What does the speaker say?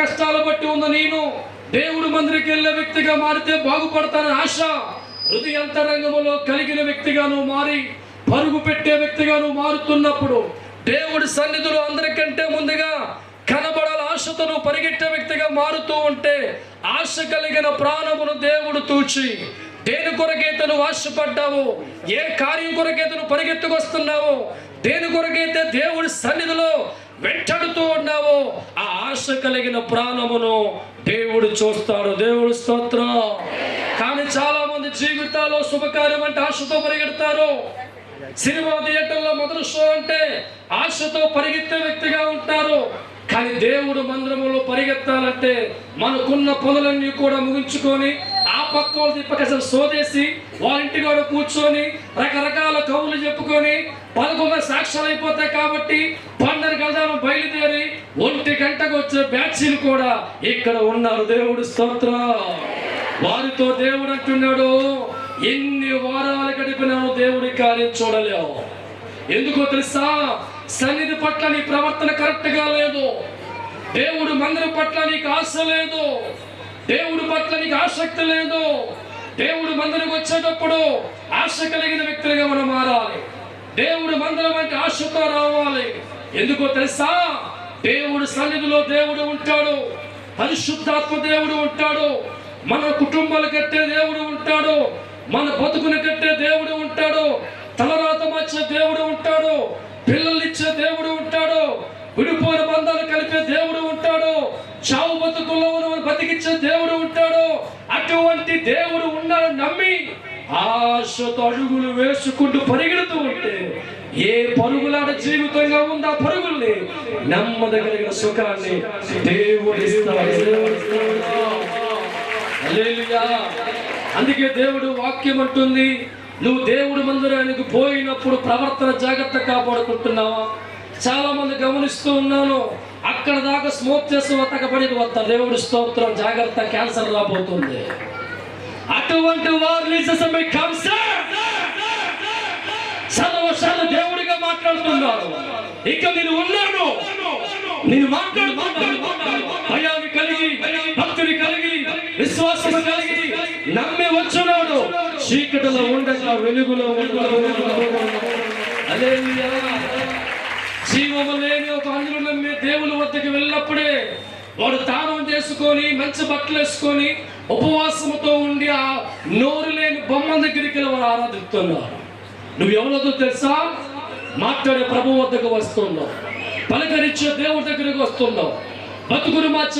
కష్టాలు బట్టి ఉన్న నేను దేవుడు మందిరికి వెళ్ళే వ్యక్తిగా మారితే బాగుపడతానని ఆశ. హృదయంతరంగంలో కలిగిన వ్యక్తిగాను మారి పరుగు పెట్టే వ్యక్తిగాను మారుతున్నప్పుడు దేవుడి సన్నిధిలో అందరికంటే ముందుగా కనబడాల ఆశతో నువ్వు పరిగెట్టే వ్యక్తిగా మారుతూ ఉంటే ఆశ కలిగిన ప్రాణమును దేవుడు తూచి దేని కొరకైతే నువ్వు ఆశపడ్డావు ఏ కార్యం కొరకైతే నువ్వు పరిగెత్తుకొస్తున్నావు దేని కొరకైతే దేవుడి సన్నిధిలో వెంటాడుతూ ఉన్నావో. ఆ ఆశ కలిగిన ప్రాణమును దేవుడు చూస్తాడు. దేవుడు స్తోత్రం. కానీ చాలా మంది జీవితాల్లో శుభకార్యం అంటే ఆశతో పరిగెడతారు. సినిమా థియేటర్లో మొదటి షో అంటే ఆశతో పరిగెత్తే వ్యక్తిగా ఉంటారు. కానీ దేవుడు మందిరములో పరిగెత్తాలంటే మనకున్న పనులన్నీ కూడా ముగించుకొని ఆ పక్క వాళ్ళు పక్క సోదేసి వాళ్ళ కూడా కూర్చొని రకరకాల కవులు చెప్పుకొని పదకొండు సాక్ష్యాలు అయిపోతాయి కాబట్టి పండరి బయలుదేరి ఒంటి గంటకు వచ్చే బ్యాచ్లు కూడా ఇక్కడ ఉన్నారు. దేవుడు స్తోత్ర. వారితో దేవుడు అంటున్నాడు ఎన్ని వారాలు గడిపినాను దేవుడి కార్యం చూడలేవు. ఎందుకో తెలుసా? సన్నిధి పట్ల నీ ప్రవర్తన కరెక్ట్గా లేదు. దేవుడు మందిరం పట్ల నీకు ఆశ లేదు. దేవుడు పట్ల నీకు ఆసక్తి లేదు. దేవుడు మందిరం వచ్చేటప్పుడు ఆశ కలిగిన వ్యక్తులుగా మనం మారాలి. దేవుడు మందిరం అంటే ఆశతో రావాలి. ఎందుకో తెలుసా? దేవుడు సన్నిధిలో దేవుడు ఉంటాడు. పరిశుద్ధాత్మ దేవుడు ఉంటాడు. మన కుటుంబాలు కట్టే దేవుడు ఉంటాడు. మన బతుకుని కట్టే దేవుడు ఉంటాడు. తలరాత మార్చే దేవుడు ఉంటాడు. పిల్లలు ఇచ్చే దేవుడు ఉంటాడు. విడిపోయిన బంధాలు కలిపే దేవుడు ఉంటాడు. చావు బతుకుల్లో ఉన్న బతికిచ్చే దేవుడు ఉంటాడు. అటువంటి దేవుడు ఉన్నాడు నమ్మి ఆశతో అడుగులు వేసుకుంటూ పరిగెడుతూ ఉంటే ఏ పరుగులాట జీవితంగా ఉందా పరుగుల్ని నెమ్మదగలిగిన సుఖాన్ని దేవుడు ఇస్తాడు. దేవుడు అందుకే దేవుడు వాక్యం అంటుంది నువ్వు దేవుడు మందిరానికి పోయినప్పుడు ప్రవర్తన జాగ్రత్త కాపాడుకుంటున్నావా? చాలా మంది గమనిస్తూ ఉన్నాను అక్కడ దాకా స్మోక్ చేసి వతకబడి వద్ద. దేవుడు స్తోత్రం జాగ్రత్త క్యాన్సర్ రాబోతుంది. అటువంటి వారు మాట్లాడుతున్నారు ఇక నేను ఉన్నాను. నేను మాట్లాడుతున్నాను భయాన్ని కలిగి భక్తిని కలిగి విశ్వాసం కలిగి నమ్మి వచ్చున్నాడు. చీకటిలో ఉండగా వెలుగులో జీవము లేని ఒక అందులో నమ్మే దేవుని వద్దకు వెళ్ళినప్పుడే వాడు దానం చేసుకొని మంచి బట్టలు వేసుకొని ఉపవాసముతో ఉండి ఆ నోరు లేని బొమ్మ దగ్గరికి వెళ్ళి వారు ఆరాధిస్తున్నారు నువ్వు ఎవరితో తెలుసా? మాట్లాడే ప్రభు వద్దకు వస్తున్నాం పలకరించే దేవుడి దగ్గరకు వస్తున్నాం బతుకును మార్చే